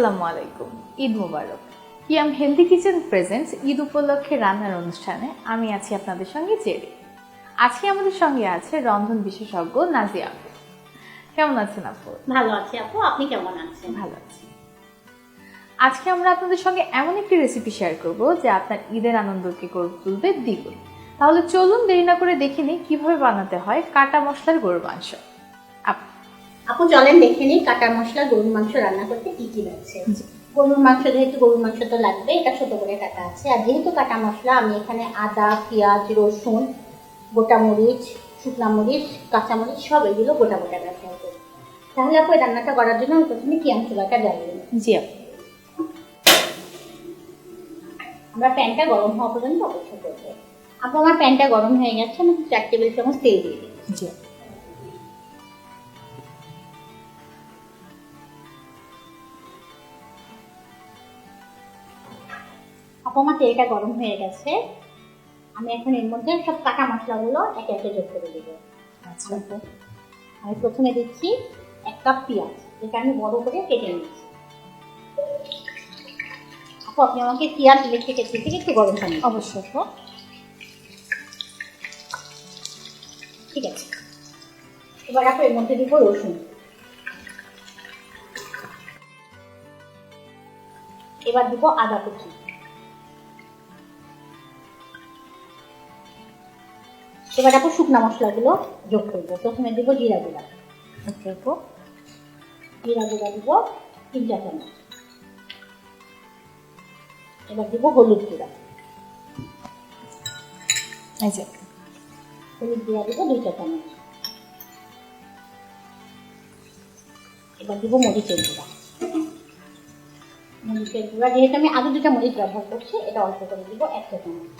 আসসালামু আলাইকুম ঈদ মুবারক। Yum Healthy Kitchen presents Eid উপলক্ষে রান্নার অনুষ্ঠানে আমি আছি আপনাদের সঙ্গে জেরি। আজকে আমাদের সঙ্গে আছে রন্ধন বিশেষজ্ঞ নাজিয়া আপু। কেমন আছেন আপু? ভালো আছি আপু আপনি কেমন আছেন? ভালো আছি। আজকে আমরা আপনাদের সঙ্গে এমন একটি রেসিপি শেয়ার করব যে আপনার ঈদের আনন্দকে করে তুলবে দ্বিগুণ। তাহলে চলুন দেরি না করে দেখে নিই কীভাবে বানাতে হয় কাটা মশলার গরুর মাংস। আপু আপু চলেন দেখে নিই কাটা মশলা গরুর মাংস রান্না করতে কি কি লাগছে? গরুর মাংস যেহেতু গরুর মাংস তো লাগবে এটা ছোট করে কাটা আছে। আর যেহেতু কাটা মশলা আমি এখানে আদা পেঁয়াজ রসুন গোটা মরিচ শুকনা মরিচ কাঁচা মরিচ সব এগুলো গোটা গোটা ব্যবহার করি। তাহলে আপু রান্নাটা করার জন্য আমি প্রথমে কিয়াম চুলাটা জ্বালিয়ে জি আপু। আমরা প্যানটা গরম হওয়া পর্যন্ত অপেক্ষা করব। আপু আমার প্যানটা গরম হয়ে গেছে আমি চার টেবিল চামচ তেল দিয়ে দিই জি আমার তেলটা গরম হয়ে গেছে। আমি এখন এর মধ্যে সব কাটা মশলাগুলো একে একে যোগ করে দেবো। আচ্ছা আমি প্রথমে দিচ্ছি এক কাপ পেঁয়াজ। এটা আমি বড় করে কেটে নিচ্ছি। আপু আপনি আমাকে পেঁয়াজ লিখে কেটে থেকে একটু গরম পানি অবশ্যই আপু। ঠিক আছে। এবার আপু এর মধ্যে দিব রসুন। এবার দিব আদা কুচি। এবার আপু শুকনা মশলাগুলো যোগ করব। প্রথমে দিব জিরা গুঁড়া। ওকে আপু জিরা গুঁড়া দিব তিন চা চামচ। এবার দিব হলুদ গুঁড়া। যে। হলুদ গুঁড়া দিব দুই চা চামচ। এবার দিব মরিচের গুঁড়া। মরিচের গুঁড়া যেহেতু আমি আগে দুটা মরিচ ব্যবহার করছি এটা অল্প করে দিব এক চা চামচ।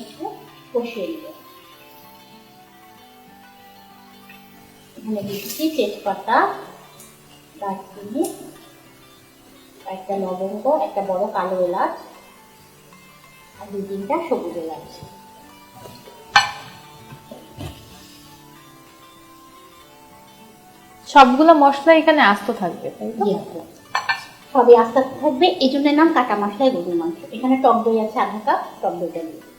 একটু কষিয়ে নেব এখানে দিচ্ছি তেজপাতা দারচিনি একটা লবঙ্গ একটা বড় কালো এলাচ আর দুই তিনটা সবুজ এলাচ। সবগুলো মশলা এখানে আস্ত থাকবে তাই তো? সবই আস্তে আস্তে থাকবে এই জন্য নাম কাটা মশলায় গরুর মাংস। এখানে টক দই আছে আধা কাপ টক দইটা দিয়ে।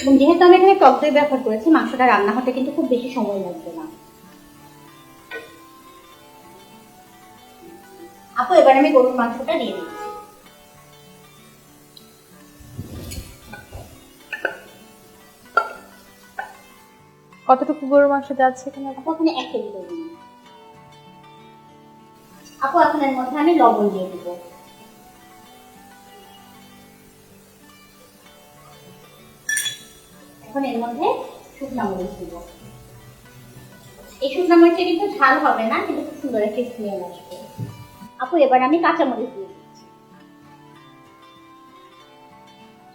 এবং যেহেতু আমি এখানে টক দই ব্যবহার করেছি মাংসটা রান্না হতে কিন্তু খুব বেশি সময় লাগবে না। আপু এবার আমি গরুর মাংসটা দিয়ে দিচ্ছি। কতটুকু গরুর মাংস যাচ্ছে এখানে? ওখানে এক কেজি আপু এখন এর মধ্যে আমি লবণ দিয়ে দিব। এখন এর মধ্যে শুকনা মরিচ দিব। এই শুকনা মরিচে কিন্তু ঝাল হবে না কিন্তু খুব সুন্দর একটা স্মেল আসবে। আপু এবার আমি কাঁচা মরিচ দিয়ে দিচ্ছি।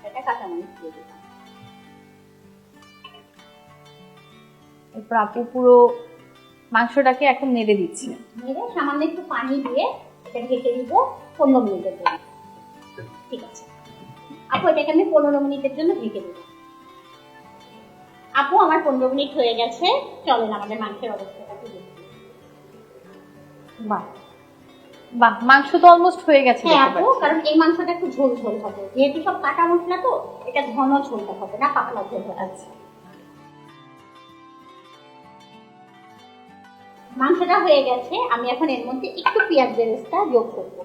এটা কাঁচা মরিচ দিয়ে দিলাম। এরপর আপু পুরো মাংসটাকে এখন নেড়ে দিচ্ছে। মেরে সামান্য একটু পানি দিয়ে এটা ঢেকে দিব পনেরো মিনিটের জন্য। ঠিক আছে। আপু এটাকে আমি পনেরো মিনিটের জন্য ঢেকে দিব আপু আমার পনেরো মিনিট হয়ে গেছে। চলেন আমাদের মাংসের অবস্থাটা একটু দেখি। বাহ। বাহ মাংস তো অলমোস্ট হয়ে গেছে হ্যাঁ আপু কারণ এই মাংসটা একটু ঝোল ঝোল হবে। যেহেতু সব কাটা মশলা তো এটা ঘন ঝোলটা হবে না পাতলা ঝোল আচ্ছা। মাংসটা হয়ে গেছে আমি এখন এর মধ্যে একটু পেঁয়াজ বেরেস্তা যোগ করব।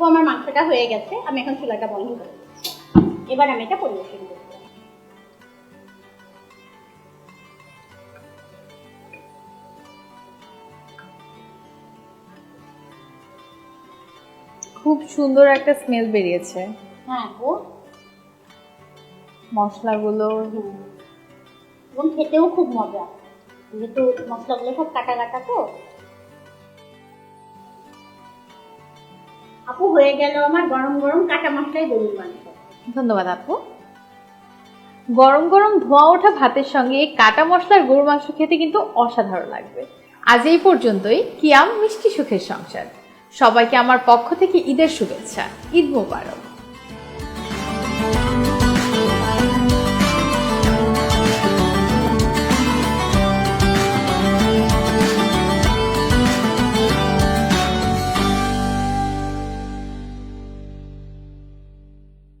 আপু আমার মাংসটা হয়ে গেছে আমি এখন চুলাটা বন্ধ করে এবার আমি এটা পরিবেশন করব। খুব সুন্দর একটা স্মেল বেরিয়েছে। হ্যাঁ আপু মশলাগুলো এবং খেতেও খুব মজা। যেহেতু মশলাগুলো সব কাটা কাটা তো আপু হয়ে গেল আমার গরম গরম কাটা মশলাই গরুর মাংস ধন্যবাদ আপু। গরম গরম ধোয়া ওঠা ভাতের সঙ্গে এই কাটা মশলার গরুর মাংস খেতে কিন্তু অসাধারণ লাগবে। আজ এই পর্যন্তই। কিয়াম মিষ্টি সুখের সংসার। সবাইকে আমার পক্ষ থেকে ঈদের শুভেচ্ছা। ঈদ মোবারক।